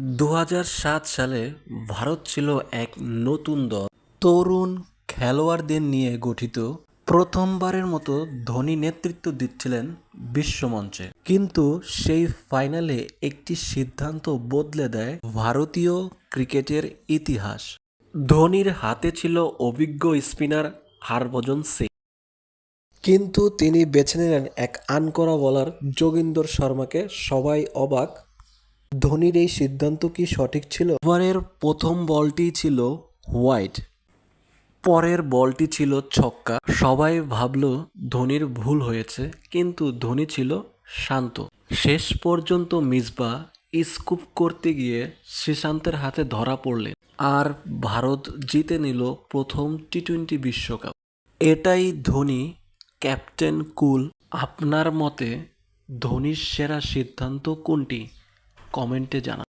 দু হাজার সাত সালে ভারত ছিল এক নতুন দল। তরুণ খেলোয়াড়দের নিয়ে গঠিত প্রথমবারের মতো ধোনি নেতৃত্ব দিচ্ছিলেন বিশ্বমঞ্চে। কিন্তু সেই ফাইনালে একটি সিদ্ধান্ত বদলে দেয় ভারতীয় ক্রিকেটের ইতিহাস। ধোনির হাতে ছিল অভিজ্ঞ স্পিনার হরভজন সিং। কিন্তু তিনি বেছে নিলেন এক আনকরা বলার যোগিন্দর শর্মাকে সবাই অবাক ধোনির এই সিদ্ধান্ত কি সঠিক ছিল? ওভারের প্রথম বলটি ছিল হোয়াইট, পরের বলটি ছিল ছক্কা। সবাই ভাবল ধোনির ভুল হয়েছে, কিন্তু ধোনি ছিল শান্ত। শেষ পর্যন্ত মিসবা স্কুপ করতে গিয়ে শ্রীশান্তের হাতে ধরা পড়লেন আর ভারত জিতে নিল প্রথম টি টোয়েন্টি বিশ্বকাপ। এটাই ধোনি ক্যাপ্টেন কুল। আপনার মতে ধোনির সেরা সিদ্ধান্ত কোনটি? কমেন্টে জানান।